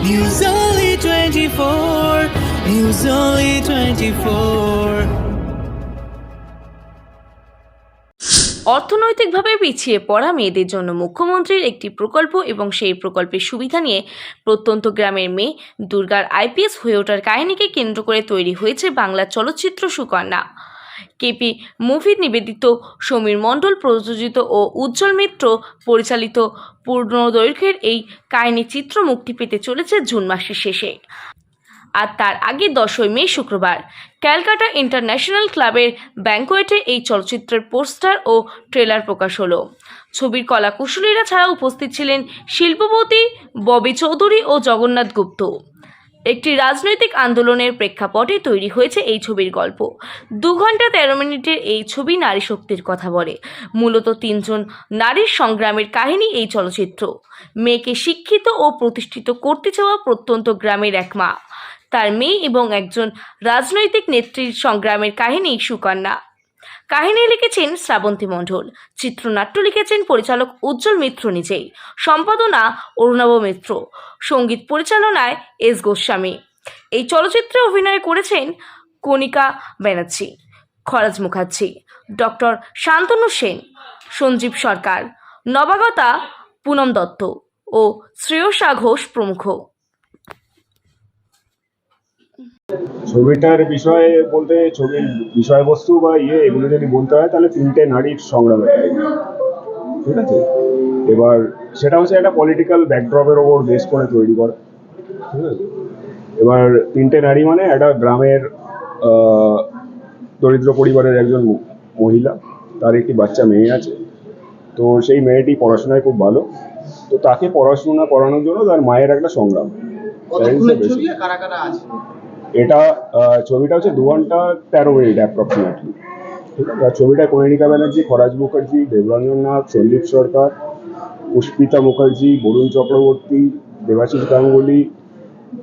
News Only 24. News Only 24. অর্থনৈতিকভাবে পিছিয়ে পড়া মেয়েদের জন্য মুখ্যমন্ত্রীর একটি প্রকল্প এবং সেই প্রকল্পের সুবিধা নিয়ে প্রত্যন্ত গ্রামের মেয়ে দুর্গার আইপিএস হয়ে ওঠার কাহিনীকে কেন্দ্র করে তৈরি হয়েছে বাংলা চলচ্চিত্র সুকন্যা কেপি মুভি নিবেদিত সমীর মণ্ডল প্রযোজিত ও উজ্জ্বল মিত্র পরিচালিত পূর্ণদৈর্ঘ্যের এই কাহিনী চিত্র মুক্তি পেতে চলেছে জুন মাসের শেষে। আর তার আগে দশই মে শুক্রবার, ক্যালকাটা ইন্টারন্যাশনাল ক্লাবের ব্যাঙ্কোয়েটে এই চলচ্চিত্রের পোস্টার ও ট্রেলার প্রকাশ হলো। ছবির কলাকুশলীরা ছাড়া উপস্থিত ছিলেন শিল্পপতি ববি চৌধুরী ও জগন্নাথ গুপ্ত। একটি রাজনৈতিক আন্দোলনের প্রেক্ষাপটে তৈরি হয়েছে এই ছবির গল্প। দু ঘণ্টা তেরো মিনিটের এই ছবি নারী শক্তির কথা বলে। মূলত তিনজন নারীর সংগ্রামের কাহিনী এই চলচ্চিত্র। মেয়েকে শিক্ষিত ও প্রতিষ্ঠিত করতে চাওয়া প্রত্যন্ত গ্রামের এক মা। তার মেয়ে এবং একজন রাজনৈতিক নেত্রীর সংগ্রামের কাহিনী সুকন্যা। কাহিনী লিখেছেন শ্রাবন্তী মণ্ডল, চিত্রনাট্য লিখেছেন পরিচালক উজ্জ্বল মিত্র নিজেই, সম্পাদনা অরুণাভ মিত্র, সংগীত পরিচালনায় এস গোস্বামী। এই চলচ্চিত্রে অভিনয় করেছেন কণিকা ব্যানার্জি, খরাজ মুখার্জি, ডক্টর শান্তনু সেন, সঞ্জীব সরকার, নবাগতা পুনম দত্ত ও শ্রেয়সা ঘোষ প্রমুখ। ছবিটার বিষয়ে বলতে ছবির বিষয়বস্তু বা ইয়ে এগুলো যদি বলতে হয়, তাহলে তিনটে নারীর সংগ্রামে। ঠিক আছে? এবার সেটা হচ্ছে একটা পলিটিক্যাল ব্যাকড্রপের ওপর বেস করে তৈরি করা। ঠিক আছে? এবার তিনটে নারী মানে একটা গ্রামের দরিদ্র পরিবারের একজন মহিলা। তার একটি বাচ্চা মেয়ে আছে। তো সেই মেয়েটি পড়াশোনায় খুব ভালো। তো তাকে পড়াশোনা করানোর জন্য তার মায়ের একটা সংগ্রাম। এটা ছবিটা হচ্ছে দু ঘণ্টা তেরো মিনিট অ্যাপ্রক্সিমেটলি ঠিক আছে? আর ছবিটা কনিকা ব্যানার্জি খরাজ মুখার্জি দেবরঞ্জন নাথ সন্দীপ সরকার পুষ্পিতা মুখার্জি বরুণ চক্রবর্তী দেবাশিস গাঙ্গুলি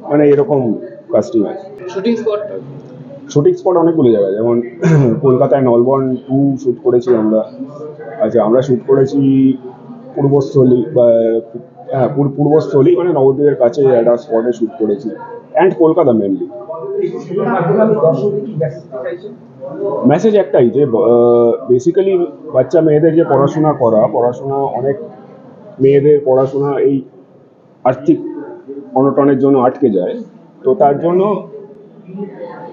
মানে এরকম কাস্টিং আছে। শুটিং স্পট শুটিং স্পট অনেকগুলো জায়গায় যেমন কলকাতায় নলবন টু শ্যুট করেছি আমরা। আচ্ছা আমরা শ্যুট করেছি পূর্বস্থলী বা হ্যাঁ পূর- পূর্বস্থলী মানে নবদ্বীপের কাছে একটা স্পটে শ্যুট করেছি। অ্যান্ড কলকাতা মেনলি মেসেজ একটাই যে বেসিক্যালি বাচ্চা মেয়েদের যে পড়াশোনা করা, পড়াশোনা অনেক মেয়েদের পড়াশোনা এই আর্থিক অনটনের জন্য আটকে যায়। তো তার জন্য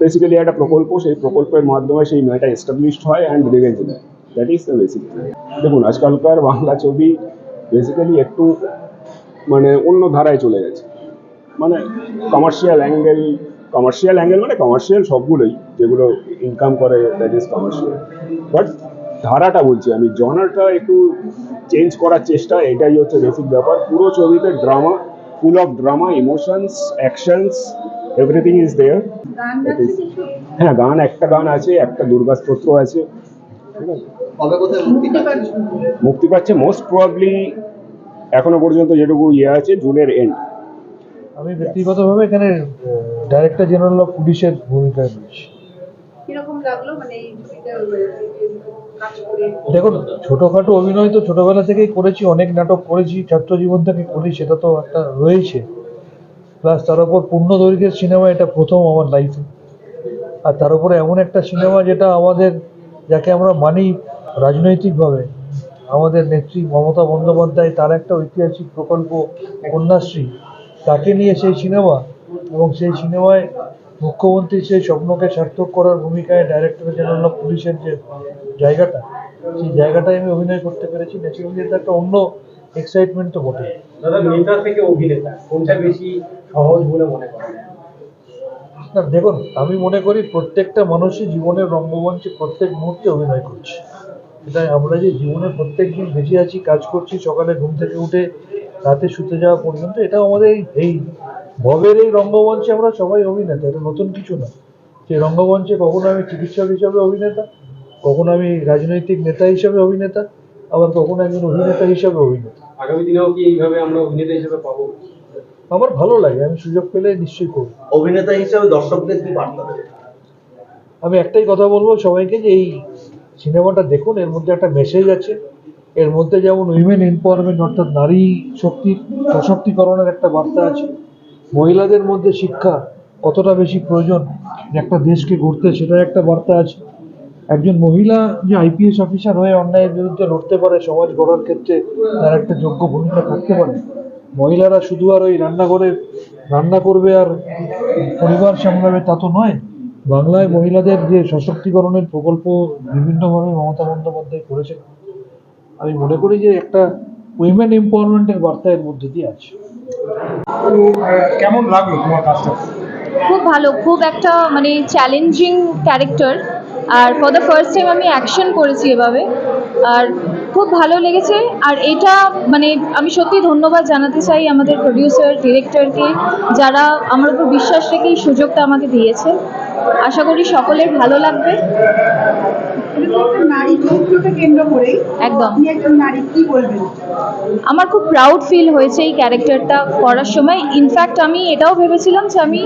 বেসিক্যালি একটা প্রকল্প, সেই প্রকল্পের মাধ্যমে সেই মেয়েটা এস্টাবলিশড হয় অ্যান্ড রিভেঞ্জ নেয় দ্যাট ইজ দ্য বেসিক দেখুন, আজকালকার বাংলা ছবি বেসিক্যালি একটু মানে অন্য ধারায় চলে গেছে। মানে কমার্শিয়াল অ্যাঙ্গেল কমার্শিয়াল অ্যাঙ্গেল মানে কমার্শিয়াল সবগুলোই যেগুলো ইনকাম করে দ্যাট ইজ কমার্শিয়াল বাট ধারাটা বলছি আমি জনারটা একটু চেঞ্জ করার চেষ্টা এটাই হচ্ছে বেসিক ব্যাপার। পুরো ছবিতে drama full of drama emotions actions everything is there হ্যাঁ গান একটা গান আছে একটা দুর্গা স্তোত্র আছে। মুক্তি পাচ্ছে? মুক্তি পাচ্ছে মোস্ট প্রবাবলি এখনও পর্যন্ত যেটুকু ইয়ে আছে জুনের এন্ড আমি ব্যক্তিগতভাবে এখানে ডাইরেক্টর জেনারেল অফ পুলিশের ভূমিকায় রয়েছি। মানে দেখুন ছোটোখাটো অভিনয় তো ছোটবেলা থেকেই করেছি অনেক নাটক করেছি ছাত্র জীবন থেকে করি সেটা তো একটা রয়েছে। প্লাস তার উপর পূর্ণ দৈর্ঘ্যের সিনেমা এটা প্রথম আমার লাইফে আর তার উপরে এমন একটা সিনেমা যেটা আমাদের যাকে আমরা মানি রাজনৈতিকভাবে আমাদের নেত্রী মমতা বন্দ্যোপাধ্যায় তার একটা ঐতিহাসিক প্রকল্প কন্যাশ্রী। তাকে নিয়ে সেই সিনেমা এবং সেই সিনেমায় মুখ্যমন্ত্রী সেই স্বপ্নকে সার্থক করার ভূমিকায় ডাইরেক্টর জেনারেল অফ পুলিশের যে জায়গাটা সেই জায়গাটায় আমি অভিনয় করতে পেরেছি। ন্যাচুরালি এটা একটা অন্য এক্সাইটমেন্ট তো বটে দাদা নেতা থেকে অভিনেতা কোনটা বেশি সহজ বলে মনে করেন? না দেখুন আমি মনে করি প্রত্যেকটা মানুষই জীবনের রঙ্গমঞ্চে প্রত্যেক মুহূর্তে অভিনয় করছে। এটা আমরা যে জীবনে প্রত্যেক দিন বেঁচে আছি কাজ করছি সকালে ঘুম থেকে উঠে রাতে শুতে যাওয়া পর্যন্ত এটা আমাদের এই- এই ভবের এই রঙ্গমঞ্চে আমরা সবাই অভিনেতা এটা নতুন কিছু না। সেই রঙ্গমঞ্চে কখনো আমি চিকিৎসক হিসাবে অভিনেতা কখনো আমি রাজনৈতিক নেতা হিসাবে অভিনেতা আবার কখনো একজন অভিনেতা হিসাবে অভিনেতা। আগামী দিনেও কি এইভাবে আমরা অভিনেতা হিসেবে পাবো? আমার ভালো লাগে আমি সুযোগ পেলে নিশ্চয়ই করব। অভিনেতা হিসাবে দর্শকদের কি বার্তা আমি একটাই কথা বলব সবাইকে যে এই সিনেমাটা দেখুন এর মধ্যে একটা মেসেজ আছে। এর মধ্যে যেমন উইমেন এম্পাওয়ারমেন্ট অর্থাৎ নারী শক্তি, সশক্তিকরণের একটা বার্তা আছে। মহিলাদের মধ্যে শিক্ষা কতটা বেশি প্রয়োজন একটা দেশকে গড়তে, সেটার একটা বার্তা আছে। একজন মহিলা যে আইপিএস অফিসার হয়ে অন্যায়ের বিরুদ্ধে লড়তে পারে, সমাজ গড়ার ক্ষেত্রে তার একটা যোগ্য ভূমিকা থাকতে পারে। মহিলারা শুধু আর ওই রান্নাঘরে রান্না করবে আর পরিবার সামলাবে তা তো নয়। বাংলায় মহিলাদের যে সশক্তিকরণের প্রকল্প বিভিন্নভাবে মমতা বন্দ্যোপাধ্যায় করেছেন আমি মনে করি যে একটা উইমেন এম্পাওয়ারমেন্টের বার্তা এর মধ্যে দিয়ে আছে। কেমন লাগল তোমার কাজটা? খুব ভালো খুব একটা মানে চ্যালেঞ্জিং ক্যারেক্টার আর ফর দ্য ফার্স্ট টাইম আমি অ্যাকশন করেছি এভাবে। আর খুব ভালো লেগেছে। আর এটা মানে আমি সত্যি ধন্যবাদ জানাতে চাই আমাদের প্রডিউসার ডিরেক্টরকে যারা আমার উপর বিশ্বাস রেখে এই সুযোগটা আমাকে দিয়েছে। আশা করি সকলের ভালো লাগবে। আমার খুব প্রাউড ফিল হয়েছে এই ক্যারেক্টারটা করার সময়। ইনফ্যাক্ট আমি এটাও ভেবেছিলাম যে আমি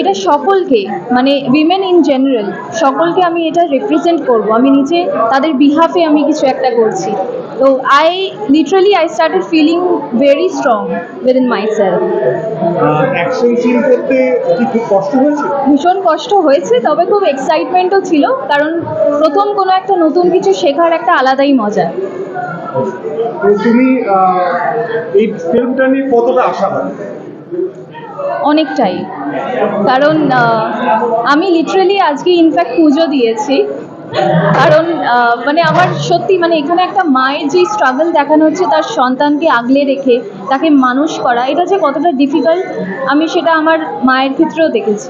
এটা সকলকে মানে উইমেন ইন জেনারেল সকলকে আমি এটা রিপ্রেজেন্ট করব। আমি নিজে তাদের বিহাফে আমি কিছু একটা করছি। Literally I started feeling very strong within myself action scene করতে কি খুব কষ্ট হয়েছে? ভীষণ কষ্ট হয়েছে তবে খুব এক্সাইটমেন্টও ছিল কারণ প্রথম কোনো একটা নতুন কিছু শেখার একটা আলাদাই মজা। তো তুমি আহ, এই ফিল্মটা নিয়ে কতটা আশাবাদী? অনেকটাই। কারণ আহ, আমি লিটারেলি আজকে ইনফ্যাক্ট পুজো দিয়েছি। কারণ মানে আমার সত্যি মানে এখানে একটা মায়ের যে স্ট্রাগল দেখানো হচ্ছে, তার সন্তানকে আগলে রেখে তাকে মানুষ করা, এটা যে কতটা ডিফিকাল্ট আমি সেটা আমার মায়ের ক্ষেত্রেও দেখেছি।